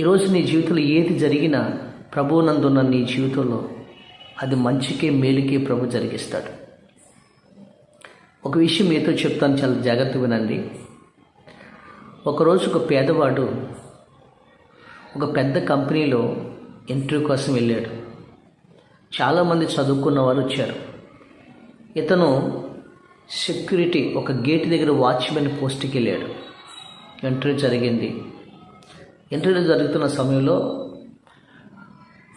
ఈరోజు నీ జీవితంలో ఏది జరిగినా ప్రభువునందున్న నీ జీవితంలో అది మంచికే మేలుకే ప్రభు జరిగిస్తాడు. ఒక విషయం మీతో చెప్తాను చాలా జాగ్రత్త వినండి. ఒకరోజు ఒక పేదవాడు ఒక పెద్ద కంపెనీలో ఇంటర్వ్యూ కోసం వెళ్ళాడు. చాలామంది చదువుకున్న వారు వచ్చారు. ఇతను సెక్యూరిటీ ఒక గేట్ దగ్గర వాచ్మెన్ పోస్ట్కి వెళ్ళాడు. ఇంటర్వ్యూ జరిగింది. ఇంటర్వ్యూ జరుగుతున్న సమయంలో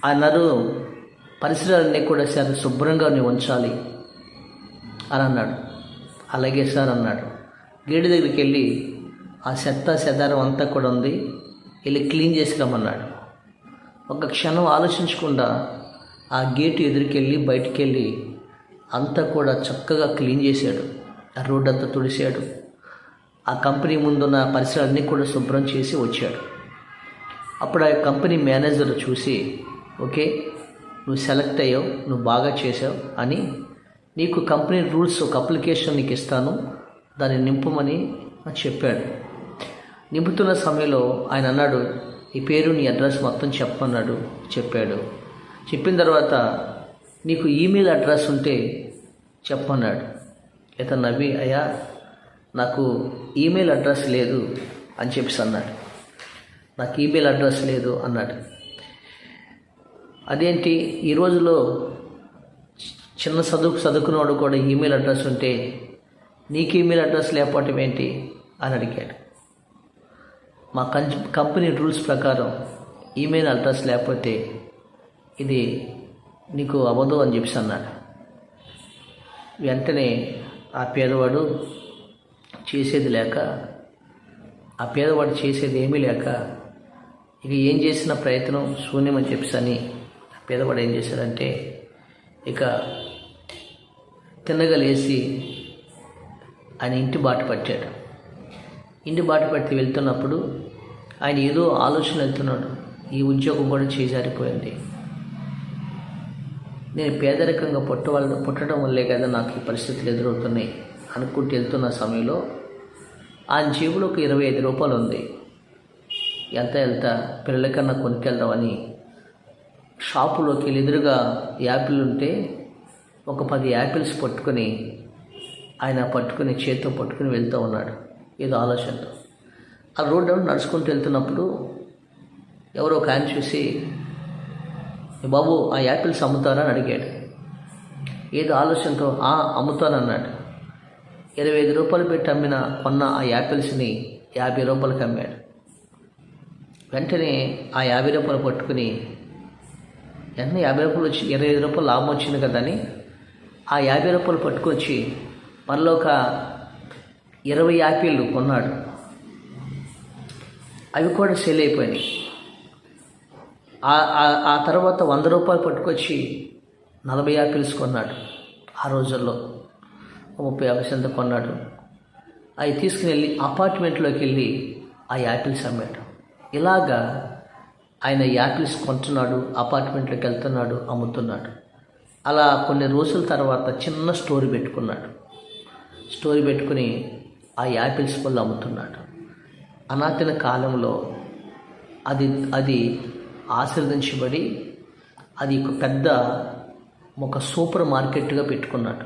అన్నారు పరిసరాలన్నీ కూడా సార్ శుభ్రంగా ఉంచాలి అని అన్నాడు. అలాగే సార్ అన్నాడు. గేటు దగ్గరికి వెళ్ళి ఆ చెత్త చెదారం అంతా కూడా ఉంది. వెళ్ళి క్లీన్ చేసి రమ్మన్నాడు. ఒక క్షణం ఆలోచించకుండా ఆ గేటు ఎదురుకెళ్ళి బయటికి వెళ్ళి అంతా కూడా చక్కగా క్లీన్ చేశాడు. ఆ రోడ్డు అంతా తుడిశాడు. ఆ కంపెనీ ముందున్న పరిసరాలన్నీ కూడా శుభ్రం చేసి వచ్చాడు. అప్పుడు ఆ కంపెనీ మేనేజర్ చూసి ఓకే నువ్వు సెలెక్ట్ అయ్యావు నువ్వు బాగా చేసావు అని నీకు కంపెనీ రూల్స్ ఒక అప్లికేషన్ నీకు ఇస్తాను దాన్ని నింపమని నాకు చెప్పాడు. నింపుతున్న సమయంలో ఆయన అన్నాడు నీ పేరు నీ అడ్రస్ మొత్తం చెప్పన్నాడు చెప్పాడు. చెప్పిన తర్వాత నీకు ఈమెయిల్ అడ్రస్ ఉంటే చెప్పన్నాడు ఇతను నవ్వి అయ్యా నాకు ఈమెయిల్ అడ్రస్ లేదు అని చెప్పేసి అన్నాడు. నాకు ఈమెయిల్ అడ్రస్ లేదు అన్నాడు. అదేంటి? ఈ రోజులో చిన్న చదువుకు చదువుకున్నవాడు కూడా ఈమెయిల్ అడ్రస్ ఉంటే నీకు ఈమెయిల్ అడ్రస్ లేకపోవటం ఏంటి? అని అడిగాడు. మా కం కంపెనీ రూల్స్ ప్రకారం ఈమెయిల్ అడ్రస్ లేకపోతే ఇది నీకు అవ్వదు అని చెప్పేసి అన్నాడు. వెంటనే ఆ పేదవాడు చేసేది లేక ఆ పేదవాడు చేసేది ఏమీ లేక ఇక ఏం చేసిన ప్రయత్నం శూన్యమని చెప్పేసి అని పేదవాడు ఏం చేశాడంటే ఇక తిన్నగా లేచి ఆయన ఇంటి బాట పట్టాడు. ఇంటి బాట పట్టి వెళ్తున్నప్పుడు ఆయన ఏదో ఆలోచన వెళ్తున్నాడు. ఈ ఉద్యోగం కూడా చేజారిపోయింది. నేను పేదరికంగా పుట్టవాళ్ళ పుట్టడం వల్లే కదా నాకు ఈ పరిస్థితులు ఎదురవుతున్నాయి అనుకుంటూ వెళ్తున్న సమయంలో ఆయన జేబులో ఒక ఇరవై ఐదు రూపాయలు ఉంది. ఎంత వెళ్తా పిల్లలకన్నా కొనుక్కెళ్దామని షాపులోకి వెళ్ళి ఎదురుగా యాపిల్ ఉంటే ఒక పది యాపిల్స్ పట్టుకొని ఆయన పట్టుకొని చేతితో పట్టుకుని వెళ్తూ ఉన్నాడు. ఏదో ఆలోచనతో. ఆ రోడ్డు నడుచుకుంటూ వెళ్తున్నప్పుడు ఎవరో ఒక ఆయన చూసి బాబు ఆ యాపిల్స్ అమ్ముతారా? అని అడిగాడు. ఏదో ఆలోచనతో "ఆ, అమ్ముతానన్నాడు. ఇరవై ఐదు రూపాయలు పెట్టి అమ్మిన కొన్న ఆ యాపిల్స్ని యాభై రూపాయలకి అమ్మాడు. వెంటనే ఆ యాభై రూపాయలు పట్టుకుని వెంటనే యాభై రూపాయలు వచ్చి ఇరవై ఐదు రూపాయలు లాభం వచ్చింది కదా అని ఆ యాభై రూపాయలు పట్టుకొచ్చి మనలో ఒక ఇరవై యాపిళ్ళు కొన్నాడు. అవి కూడా సెల్ అయిపోయినాయి. ఆ- తర్వాత వంద రూపాయలు పట్టుకొచ్చి నలభై యాపిల్స్ కొన్నాడు ఆ రోజుల్లో. ముప్పై యాభై సెంత కొన్నాడు. అవి తీసుకుని వెళ్ళి అపార్ట్మెంట్లోకి వెళ్ళి ఆ యాపిల్స్ అమ్మాడు. ఇలాగా ఆయన యాపిల్స్ కొంటున్నాడు అపార్ట్మెంట్లోకి వెళ్తున్నాడు అమ్ముతున్నాడు. అలా కొన్ని రోజుల తర్వాత చిన్న స్టోరీ పెట్టుకున్నాడు. స్టోరీ పెట్టుకుని ఆ యాపిల్స్ పళ్ళు అమ్ముతున్నాడు. అనాతిన కాలంలో అది అది ఆశీర్వదించబడి అది ఒక పెద్ద ఒక సూపర్ మార్కెట్గా పెట్టుకున్నాడు.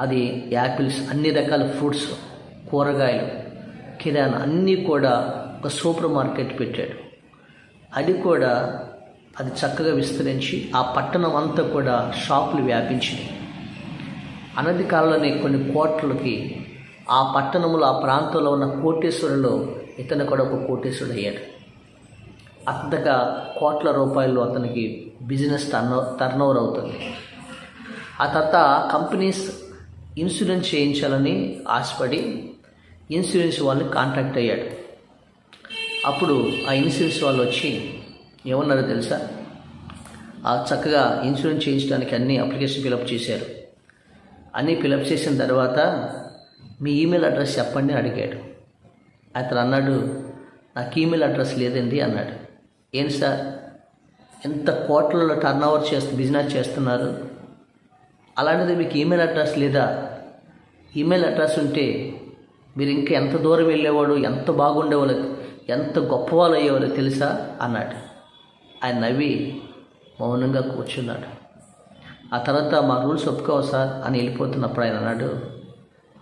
అది యాపిల్స్ అన్ని రకాల ఫ్రూట్స్ కూరగాయలు కిరాణా అన్నీ కూడా ఒక సూపర్ మార్కెట్ పెట్టాడు. అది కూడా అది చక్కగా విస్తరించి ఆ పట్టణం అంతా కూడా షాపులు వ్యాపించింది అనది కాలంలోనే కొన్ని కోట్లకి ఆ పట్టణంలో ఆ ప్రాంతంలో ఉన్న కోటేశ్వరులో ఇతను కూడా ఒక కోటేశ్వరుడు అయ్యాడు. అంతగా కోట్ల రూపాయలు అతనికి బిజినెస్ టర్న్ టర్న్ ఓవర్ అవుతుంది. ఆ తర్వాత కంపెనీస్ ఇన్సూరెన్స్ చేయించాలని ఆశపడి ఇన్సూరెన్స్ వాళ్ళని కాంటాక్ట్ అయ్యాడు. అప్పుడు ఆ ఇన్సూరెన్స్ వాళ్ళు వచ్చి ఏమన్నారో తెలుసా? ఆ చక్కగా ఇన్సూరెన్స్ చేయించడానికి అన్ని అప్లికేషన్ ఫిలప్ చేశారు. అన్నీ ఫిలప్ చేసిన తర్వాత మీ ఈమెయిల్ అడ్రస్ చెప్పండి అడిగాడు. అతను అన్నాడు నాకు ఈమెయిల్ అడ్రస్ లేదండి అన్నాడు. ఏంటి సార్? ఎంత కోట్లలో టర్న్ ఓవర్ చేస్తు బిజినెస్ చేస్తున్నారు? అలాంటిది మీకు ఈమెయిల్ అడ్రస్ లేదా? ఈమెయిల్ అడ్రస్ ఉంటే మీరు ఇంకా ఎంత దూరం వెళ్ళేవాడు? ఎంత బాగుండేవాళ్ళు ఎంత గొప్పవాళ్ళు అయ్యేవారో తెలుసా? అన్నాడు. ఆయన నవ్వి మౌనంగా కూర్చున్నాడు. ఆ తర్వాత మా రూల్స్ ఒప్పుకోవు సార్ అని వెళ్ళిపోతున్నప్పుడు ఆయన అన్నాడు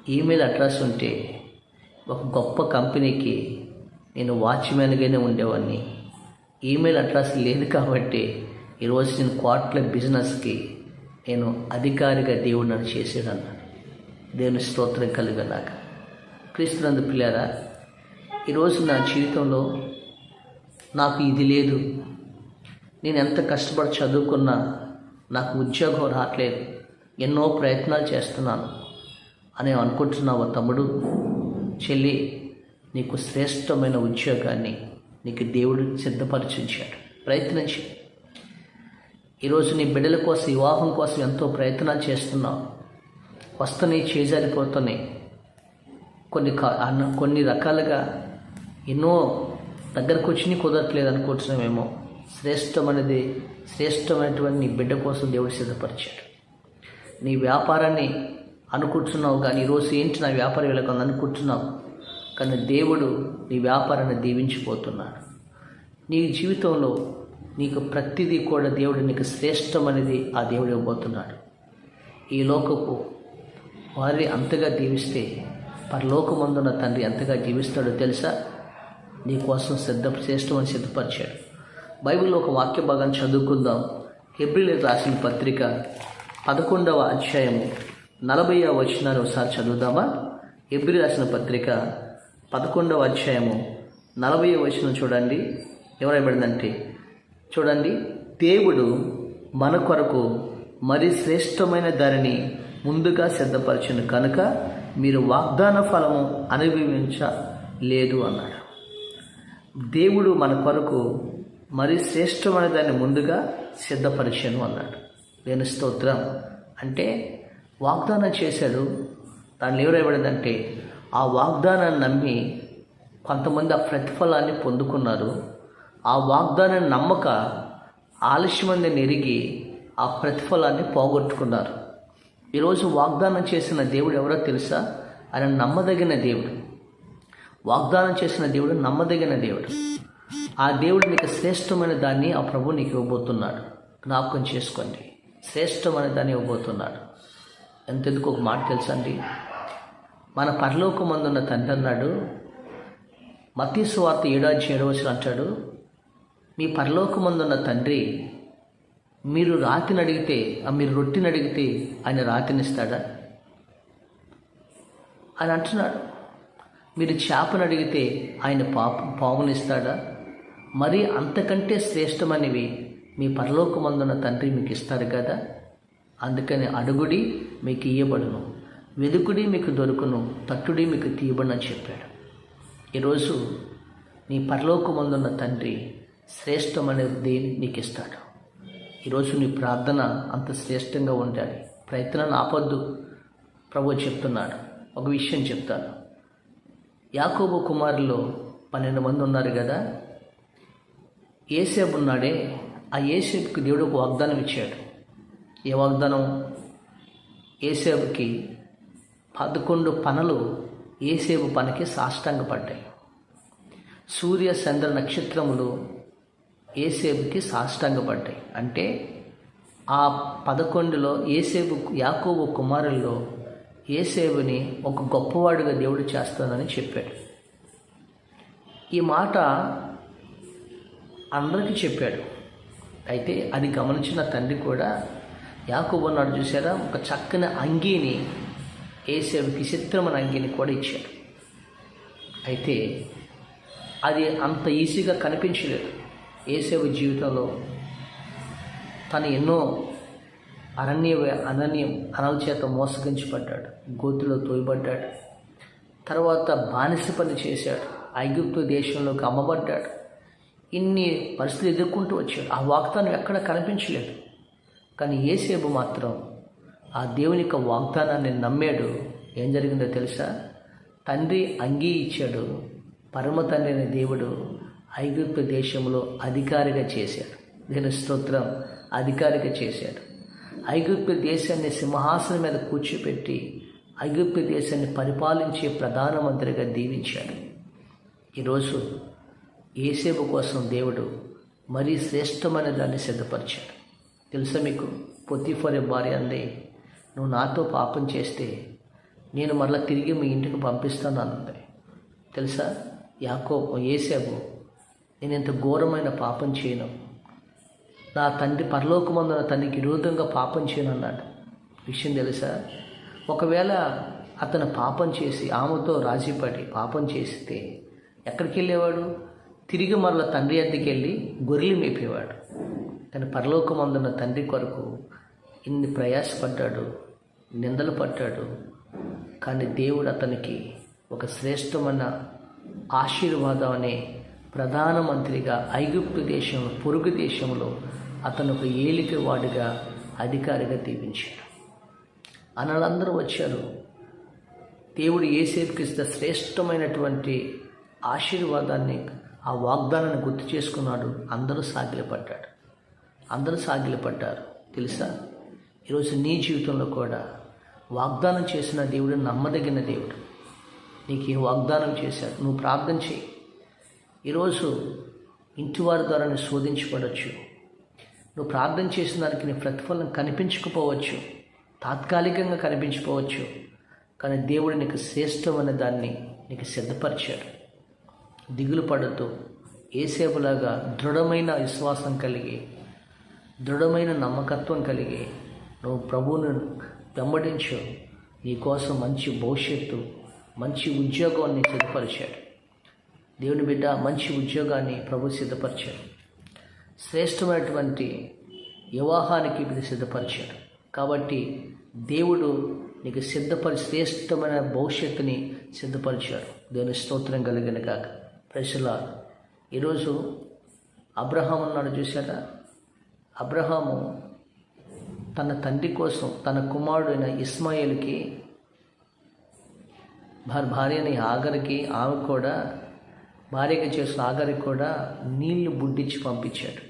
ఈమెయిల్ అడ్రస్ ఉంటే ఒక గొప్ప కంపెనీకి నేను వాచ్మెన్గానే ఉండేవాడిని. ఈమెయిల్ అడ్రస్ లేదు కాబట్టి ఈరోజు నేను క్వార్టర్ బిజినెస్కి నేను అధికారిగా దేవుడు నన్ను చేసాడు అన్నాడు దేవుని స్తోత్రం కలిగినాక క్రీస్తునందు పిల్లారా ఈరోజు నా జీవితంలో నాకు ఇది లేదు. నేను ఎంత కష్టపడి చదువుకున్నా నాకు ఉద్యోగం రావట్లేదు. ఎన్నో ప్రయత్నాలు చేస్తున్నాను అని అనుకుంటున్నావు తమ్ముడు. చెల్లి నీకు శ్రేష్టమైన ఉద్యోగాన్ని నీకు దేవుడు సిద్ధపరిచించాడు. ప్రయత్నించి. ఈరోజు నీ బిడ్డల కోసం వివాహం కోసం ఎంతో ప్రయత్నాలు చేస్తున్నావు. వస్తున్నాయి చేజారిపోతున్నాయి. కొన్ని కొన్ని రకాలుగా ఎన్నో దగ్గరకు వచ్చి కుదరట్లేదు అనుకుంటున్నామేమో శ్రేష్టమైనది శ్రేష్టమైనటువంటి నీ బిడ్డ కోసం దేవుడు సిద్ధపరిచాడు. నీ వ్యాపారాన్ని అనుకుంటున్నావు కానీ ఈరోజు ఏంటి నా వ్యాపారం వెళ్ళకుండా అనుకుంటున్నావు కానీ దేవుడు నీ వ్యాపారాన్ని దీవించిపోతున్నాడు. నీ జీవితంలో నీకు ప్రతిదీ కూడా దేవుడు నీకు శ్రేష్టమనేది ఆ దేవుడు ఇవ్వబోతున్నాడు. ఈ లోకపు వారిని అంతగా దీవిస్తే పరలోకమందున్న తండ్రి ఎంతగా జీవిస్తాడో తెలుసా? నీ కోసం సిద్ధ శ్రేష్టమని సిద్ధపరిచాడు. బైబిల్లో ఒక వాక్య భాగాన్ని చదువుకుందాం. హెబ్రిల్ రాసిన పత్రిక పదకొండవ అధ్యాయము నలభై వచనాలు ఒకసారి చదువుదామా? హెబ్రి రాసిన పత్రిక పదకొండవ అధ్యాయము నలభై వచనం చూడండి. ఎవరైబడిందంటే చూడండి దేవుడు మన కొరకు మరి శ్రేష్టమైన ధరని ముందుగా సిద్ధపరచును కనుక మీరు వాగ్దాన ఫలము అనుభవించలేదు అన్నాడు. దేవుడు మన కొరకు మరి శ్రేష్టమైన దాన్ని ముందుగా సిద్ధపరిచను అన్నాడు. నేను స్తోత్రం. అంటే వాగ్దానం చేశాడు. దాన్ని ఎవరైబడిందంటే ఆ వాగ్దానాన్ని నమ్మి కొంతమంది ఆ ప్రతిఫలాన్ని పొందుకున్నారు. ఆ వాగ్దానాన్ని నమ్మక ఆలస్యమంది నెరిగి ఆ ప్రతిఫలాన్ని పోగొట్టుకున్నారు. ఈరోజు వాగ్దానం చేసిన దేవుడు ఎవరో తెలుసా? ఆయన నమ్మదగిన దేవుడు. వాగ్దానం చేసిన దేవుడు నమ్మదగిన దేవుడు. ఆ దేవుడు నీకు శ్రేష్టమైన దాన్ని ఆ ప్రభు నీకు ఇవ్వబోతున్నాడు. జ్ఞాపకం చేసుకోండి. శ్రేష్టమైన దాన్ని ఇవ్వబోతున్నాడు. ఎంతెందుకు ఒక మాట తెలుసా అండి? మన పరలోకమందున్న తండ్రి అన్నాడు మతీసు వార్త ఏడాది ఏడవచనం అంటాడు మీ పరలోకమందున్న తండ్రి మీరు రాతిని అడిగితే ఆ మీరు రొట్టిని అడిగితే ఆయన రాతినిస్తాడా అని అంటున్నాడు. మీరు చేపను అడిగితే ఆయన పాప పామునిస్తాడా మరి అంతకంటే శ్రేష్టమైనవి మీ పరలోకమందున్న తండ్రి మీకు ఇస్తారు కదా? అందుకని అడుగుడి మీకు ఇయ్యబడును వెదుకుడి మీకు దొరుకును తట్టుడి మీకు తీయబడిన అని చెప్పాడు. ఈరోజు నీ పరలోకమందున్న తండ్రి శ్రేష్టమైనది నీకు ఇస్తాడు ఈరోజు నీ ప్రార్థన అంత శ్రేష్టంగా ఉండాలి. ప్రయత్నాన్ని ఆపొద్దు. ప్రభు చెప్తున్నాడు. ఒక విషయం చెప్తాను. యాకోబు కుమారులు పన్నెండు మంది ఉన్నారు కదా? ఏసేపు ఉన్నాడే ఆ ఏసేపుకి దేవుడు ఒక వాగ్దానం ఇచ్చాడు. ఏ వాగ్దానం? ఏసేపుకి పదకొండు పనులు ఏసేపు పనికి సాష్టాంగపడ్డాయి సూర్య చంద్ర నక్షత్రములు ఏసేపుకి సాష్టాంగపడ్డాయి అంటే ఆ పదకొండులో ఏసేపు యాకోబు కుమారుల్లో ఏసేపుని ఒక గొప్పవాడుగా దేవుడు చేస్తానని చెప్పాడు. ఈ మాట అందరికీ చెప్పాడు. అయితే అది గమనించిన తండ్రి కూడా యాకోబు నాడు చూసారా ఒక చక్కని అంగీని ఏసేపుకి చిత్రమైన అంగీని కూడా ఇచ్చాడు. అయితే అది అంత ఈజీగా కనిపించలేదు. ఏసేపు జీవితంలో తను ఎన్నో అరణ్య అనన్యం అనల చేత మోసగించబడ్డాడు. గోతులో తోయబడ్డాడు. తర్వాత బానిస పని చేశాడు. ఐగుప్తు దేశంలోకి అమ్మబడ్డాడు. ఇన్ని పరిస్థితులు ఎదుర్కొంటూ వచ్చాడు. ఆ వాగ్దానం ఎక్కడ కనిపించలేదు. కానీ ఏసేపు మాత్రం ఆ దేవుని యొక్క వాగ్దానాన్ని నమ్మాడు. ఏం జరిగిందో తెలుసా? తండ్రి అంగీ ఇచ్చాడు పరమ తండ్రి అనే దేవుడు ఐగుప్తు దేశంలో అధికారిగా చేశాడు. దీని స్తోత్రం. అధికారిగా చేశాడు. ఐగుప్తు దేశాన్ని సింహాసనం మీద కూర్చోపెట్టి ఐగుప్తు దేశాన్ని పరిపాలించే ప్రధానమంత్రిగా దీవించాడు. ఈరోజు ఏసేపు కోసం దేవుడు మరీ శ్రేష్టమైన దాన్ని సిద్ధపరిచాడు. తెలుసా మీకు? పొత్తిఫరే భార్య అంది నువ్వు నాతో పాపం చేస్తే నేను మరలా తిరిగి మీ ఇంటికి పంపిస్తాను అన్నది. తెలుసా? యాకో ఏసేపు నేను ఇంత ఘోరమైన పాపం చేయను. నా తండ్రి పరలోకమందున తండ్రికి విరోధంగా పాపం చేయను అన్నాడు విషయం తెలుసా? ఒకవేళ అతను పాపం చేసి ఆమెతో రాజీపడి పాపం చేస్తే ఎక్కడికి వెళ్ళేవాడు? తిరిగి మరల తండ్రి అద్దెకి వెళ్ళి గొర్రెలు మేపేవాడు. కానీ పరలోకమందున్న తండ్రి కొరకు ఇన్ని ప్రయాసపడ్డాడు నిందలు పడ్డాడు. కానీ దేవుడు అతనికి ఒక శ్రేష్టమైన ఆశీర్వాదం అనే ప్రధానమంత్రిగా ఐగుప్తు దేశం పొరుగు దేశంలో అతను ఒక ఏలికవాడిగా అధికారిగా దీవించాడు. అన్నలందరూ వచ్చారు. దేవుడు ఏసేపుకి ఇస్తే శ్రేష్టమైనటువంటి ఆశీర్వాదాన్ని ఆ వాగ్దానాన్ని గుర్తు చేసుకున్నాడు. అందరూ సాగిలపడ్డాడు అందరూ సాగిలపడ్డారు. తెలుసా? ఈరోజు నీ జీవితంలో కూడా వాగ్దానం చేసిన దేవుడు నమ్మదగిన దేవుడు. నీకు ఏ వాగ్దానం చేశాడు? నువ్వు ప్రార్థన చేయి. ఈరోజు ఇంటివారి ద్వారా నేను శోధించబడవచ్చు నువ్వు ప్రార్థన చేసిన దానికి నీ ప్రతిఫలం కనిపించకపోవచ్చు. తాత్కాలికంగా కనిపించకపోవచ్చు. కానీ దేవుడు నీకు శ్రేష్టమైన దాన్ని నీకు సిద్ధపరిచాడు. దిగులు పడుతూ ఏసేపులాగా దృఢమైన విశ్వాసం కలిగి దృఢమైన నమ్మకత్వం కలిగి నువ్వు ప్రభువును వెంబడించు. నీకోసం మంచి భవిష్యత్తు మంచి ఉద్యోగాన్ని సిద్ధపరిచాడు. దేవుని బిడ్డ మంచి ఉద్యోగాన్ని ప్రభు సిద్ధపరిచాడు. శ్రేష్టమైనటువంటి వివాహానికి ఇది సిద్ధపరిచారు కాబట్టి దేవుడు నీకు సిద్ధపరి శ్రేష్టమైన భవిష్యత్తుని సిద్ధపరిచారు దేవుని స్తోత్రం కలిగిన కాక ప్రజల ఈరోజు అబ్రహాం ఉన్నాడు చూసారా అబ్రహాము తన తండ్రి కోసం తన కుమారుడైన ఇస్మాయిల్కి భార్య భార్యని ఆగరికి ఆమె కూడా భార్యగా చేసిన ఆగరికి కూడా నీళ్ళు బుడ్డిచ్చి పంపించాడు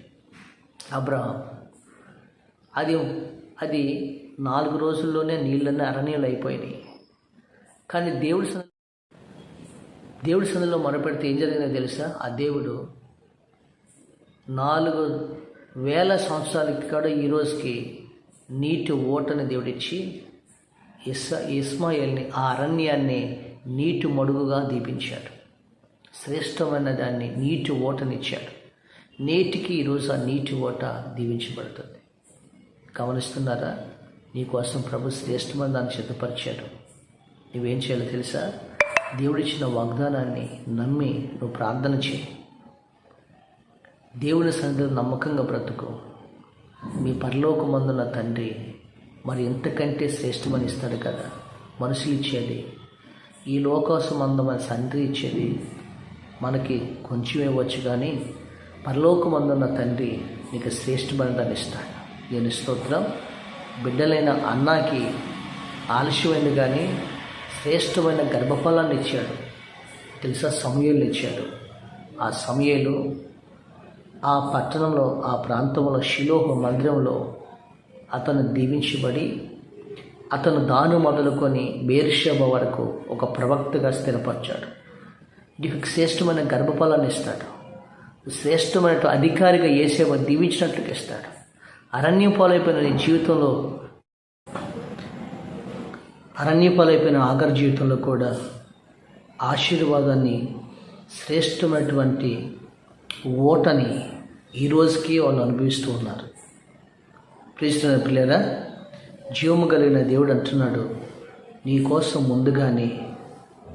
అబ్రహాం. అది అది నాలుగు రోజుల్లోనే నీళ్ళన్నీ అరణ్యాలు అయిపోయినాయి. కానీ దేవుడి సన్నిధి దేవుడి సన్నిధిలో మొరపెడితే ఏం జరిగిందో తెలుసా? ఆ దేవుడు నాలుగు వేల సంవత్సరాలకి కూడా ఈ రోజుకి నీటి ఓటని దేవుడిచ్చి ఇస్ ఇస్మాయిల్ని ఆ అరణ్యాన్ని నీటి మడుగుగా దీపించాడు. శ్రేష్టమైన దాన్ని నీటి ఓటనిచ్చాడు. నేటికి ఈరోజు ఆ నీటి ఓట దీవించబడుతుంది. గమనిస్తున్నారా? నీకోసం ప్రభు శ్రేష్టమైన దాన్ని సిద్ధపరిచాడు. నువ్వేం చేయాలో తెలుసా? దేవుడిచ్చిన వాగ్దానాన్ని నమ్మి నువ్వు ప్రార్థన చేయి. దేవుని సన్నిధిలో నమ్మకంగా బ్రతుకు. మీ పరలోకమందున్న తండ్రి మరి ఎంతకంటే శ్రేష్టమని ఇస్తాడు కదా? మనుషులు ఇచ్చేది ఈ లోకోసం అందమైన తండ్రి ఇచ్చేది మనకి కొంచెం ఇవ్వచ్చు కానీ పరలోకమందున్న తండ్రి నీకు శ్రేష్టమైన దాన్ని ఇస్తాడు. నేను స్తోత్రం. బిడ్డలైన అన్నాకి ఆలస్యమైంది కానీ శ్రేష్టమైన గర్భఫలాన్ని ఇచ్చాడు. తెలుసా? సమయంలో ఇచ్చాడు. ఆ సమయాలు ఆ పట్టణంలో ఆ ప్రాంతంలో శిలోహ మందిరంలో అతను దీవించబడి అతను దాను మొదలుకొని బేర్షబ వరకు ఒక ప్రవక్తగా స్థిరపరిచాడు. నీకు శ్రేష్టమైన గర్భఫలాన్ని ఇస్తాడు. శ్రేష్టమైన అధికారిగా ఏసేవ దీవించినట్లుగా ఇస్తాడు. అరణ్యం పాలైపోయిన నీ జీవితంలో అరణ్య పాలైపోయిన ఆఖరి జీవితంలో కూడా ఆశీర్వాదాన్ని శ్రేష్టమైనటువంటి ఓటని ఈ రోజుకి వాళ్ళు అనుభవిస్తూ ఉన్నారు. ప్రీస్తున్న పిల్లరా జీవము కలిగిన దేవుడు అంటున్నాడు నీ కోసం ముందుగానే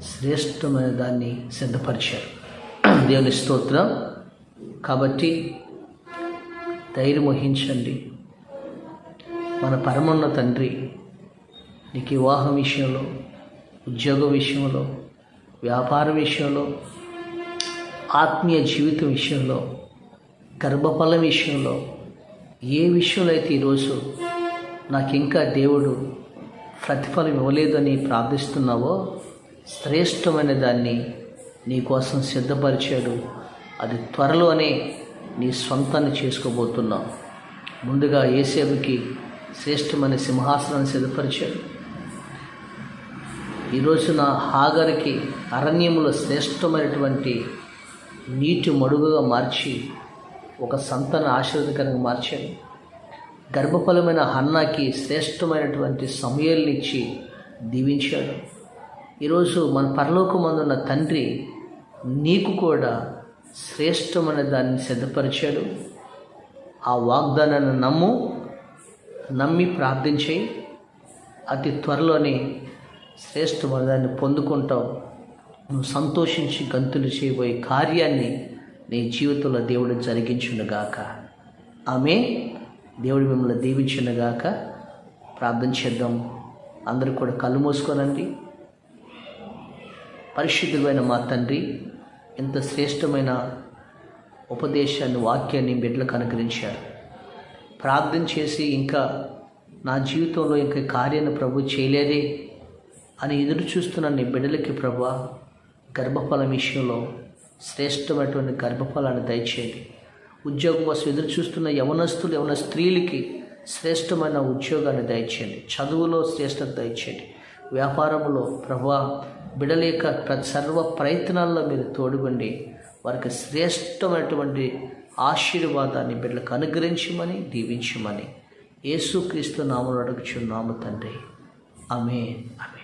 శ్రేష్టమైన దాన్ని సిద్ధపరిచారు. దేవుని స్తోత్రం. కాబట్టి ధైర్యం వహించండి. మన పరమున్న తండ్రి నీకు వివాహం విషయంలో ఉద్యోగ విషయంలో వ్యాపార విషయంలో ఆత్మీయ జీవితం విషయంలో గర్భఫలం విషయంలో ఏ విషయంలో అయితే ఈరోజు నాకు ఇంకా దేవుడు ప్రతిఫలం ఇవ్వలేదని ప్రార్థిస్తున్నావో శ్రేష్టమైన దాన్ని నీకోసం సిద్ధపరిచాడు. అది త్వరలోనే నీ సొంతాన్ని చేసుకోబోతున్నావు ముందుగా ఏసేపుకి శ్రేష్టమైన సింహాసనాన్ని సిద్ధపరిచాడు. ఈరోజు నా హాగరికి అరణ్యంలో శ్రేష్టమైనటువంటి నీటి మడుగుగా మార్చి ఒక సంతాన ఆశీర్వదకరంగా మార్చాడు. గర్భఫలమైన హన్నాకి శ్రేష్టమైనటువంటి సమయాల్నిచ్చి దీవించాడు. ఈరోజు మన పరలోకమందున్న తండ్రి నీకు కూడా శ్రేష్టమైన దాన్ని సిద్ధపరిచాడు. ఆ వాగ్దానాన్ని నమ్ము నమ్మి ప్రార్థించేయి. అతి త్వరలోనే శ్రేష్టమైన దాన్ని పొందుకుంటావు. నువ్వు సంతోషించి గంతులు చేయబోయే కార్యాన్ని నీ జీవితంలో దేవుడు జరిగించునుగాక. ఆమె దేవుడు మిమ్మల్ని దీవించునుగాక. ప్రార్థన చేద్దాం. అందరూ కూడా కళ్ళు మూసుకోనండి. పరిశుద్ధమైన మా తండ్రి ఇంత శ్రేష్టమైన ఉపదేశాన్ని వాక్యాన్ని బిడ్డలకు అనుగ్రహించారు. ప్రార్థన చేసి ఇంకా నా జీవితంలో ఇంకా కార్యాన్ని ప్రభు చేయలేదే అని ఎదురు చూస్తున్న నీ బిడ్డలకి ప్రభు గర్భఫలం విషయంలో శ్రేష్టమైనటువంటి గర్భఫలాన్ని దయచేయండి. ఉద్యోగం కోసం ఎదురు చూస్తున్న యవనస్తులు యవన స్త్రీలకి శ్రేష్టమైన ఉద్యోగాన్ని దయచేయండి. చదువులో శ్రేష్టత దయచేయండి. వ్యాపారంలో ప్రభా బిడలేక సర్వ ప్రయత్నాల్లో మీరు తోడుగండి. వారికి శ్రేష్టమైనటువంటి ఆశీర్వాదాన్ని బిడ్డలకు అనుగ్రహించమని దీవించమని. యేసుక్రీస్తు నామను అడుగుచున్నాము తండ్రి. ఆమె ఆమె